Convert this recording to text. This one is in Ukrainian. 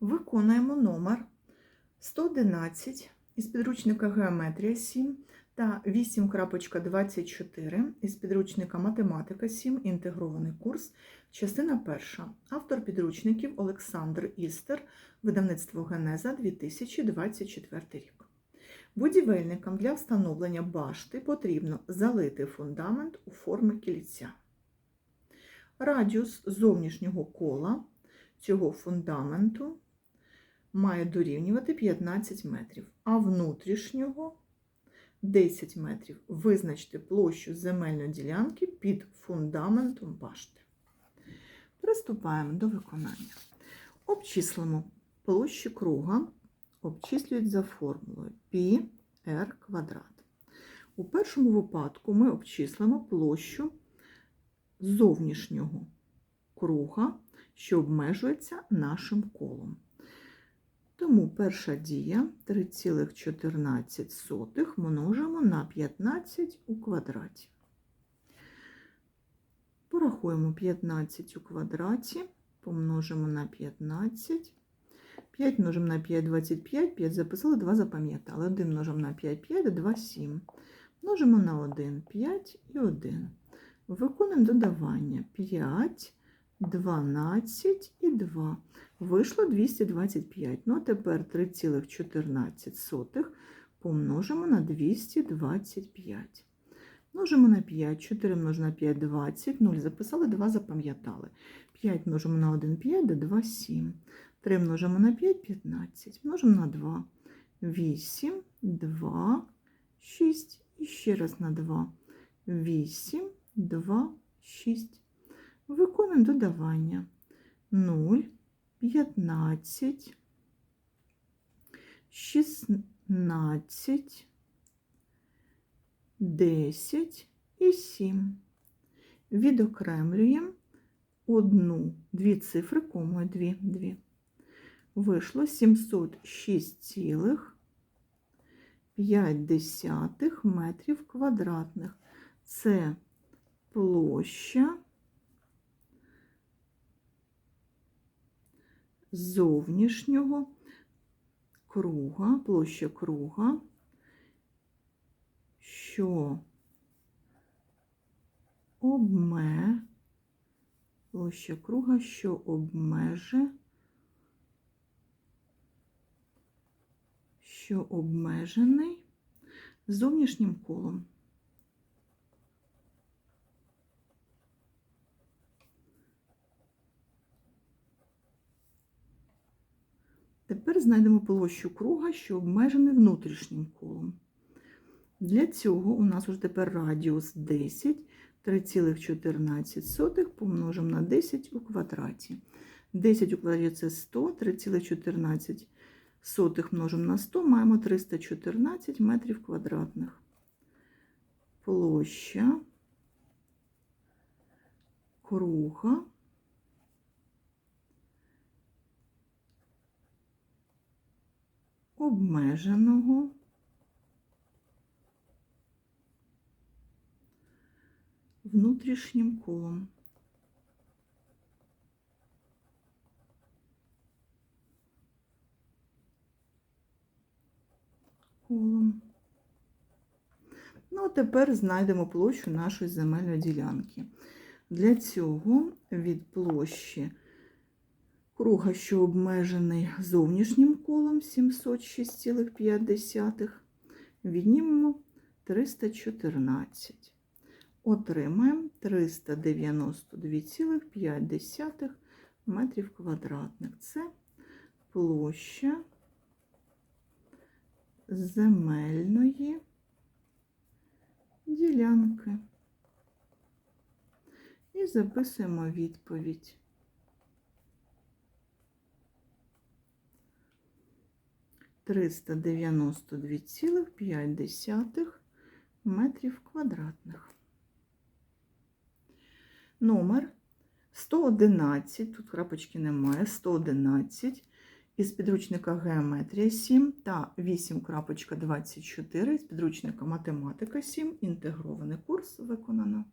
Виконуємо номер 111 із підручника Геометрія 7 та 8.24 із підручника Математика 7. Інтегрований курс. Частина перша. Автор підручників Олександр Істер. Видавництво Генеза 2024 рік. Будівельникам для встановлення башти потрібно залити фундамент у формі кільця. Радіус зовнішнього кола цього фундаменту має дорівнювати 15 метрів, а внутрішнього 10 метрів. Визначте площу земельної ділянки під фундаментом башти. Приступаємо до виконання. Обчислимо площу круга, обчислюють за формулою π r квадрат. У першому випадку ми обчислимо площу зовнішнього круга, що обмежується нашим колом. Тому перша дія 3,14 множимо на 15 у квадраті. Порахуємо 15 у квадраті, помножимо на 15. 5 множимо на 5 – 25, 5 записали, 2 запам'ятали. 1 множимо на 5 – 5, 2 – 7. Множимо на 1 – 5 і 1. Виконуємо додавання 5, 12 і 2. Вийшло 225. Ну, а тепер 3,14 помножимо на 225. Множимо на 5, 4 множимо на 5 – 20, 0 записали, 2 запам'ятали. 5 множимо на 1 – 5, до 2 – 7. 3 множимо на 5 – 15. Множимо на 2 – 8, 2, 6. І ще раз на 2 – 8, 2, 6. Виконуємо додавання. 0, 15, 16, 10 і 7. Відокремлюємо одну, дві цифри, комою, дві, дві. Вийшло 706,5 метрів квадратних. Це площа зовнішнього круга, площа круга, що обме, площа круга, що обмеже, що обмежений зовнішнім колом. Тепер знайдемо площу круга, що обмежений внутрішнім колом. Для цього у нас уже тепер радіус 10, 3,14 помножимо на 10 у квадраті. 10 у квадраті це 100, 3,14 множимо на 100, маємо 314 метрів квадратних. Площа круга обмеженого внутрішнім колом. Колом. Ну, а тепер знайдемо площу нашої земельної ділянки. Для цього від площі круга, що обмежений зовнішнім колом 706,5, віднімемо 314. Отримаємо 392,5 метрів квадратних. Це площа земельної ділянки. І записуємо відповідь. Триста дев'яносто дві цілих п'ять десятих метрів квадратних. Номер 111, тут крапочки немає, 111 із підручника Геометрія 7 та 8.24 з підручника Математика 7. Інтегрований курс виконано.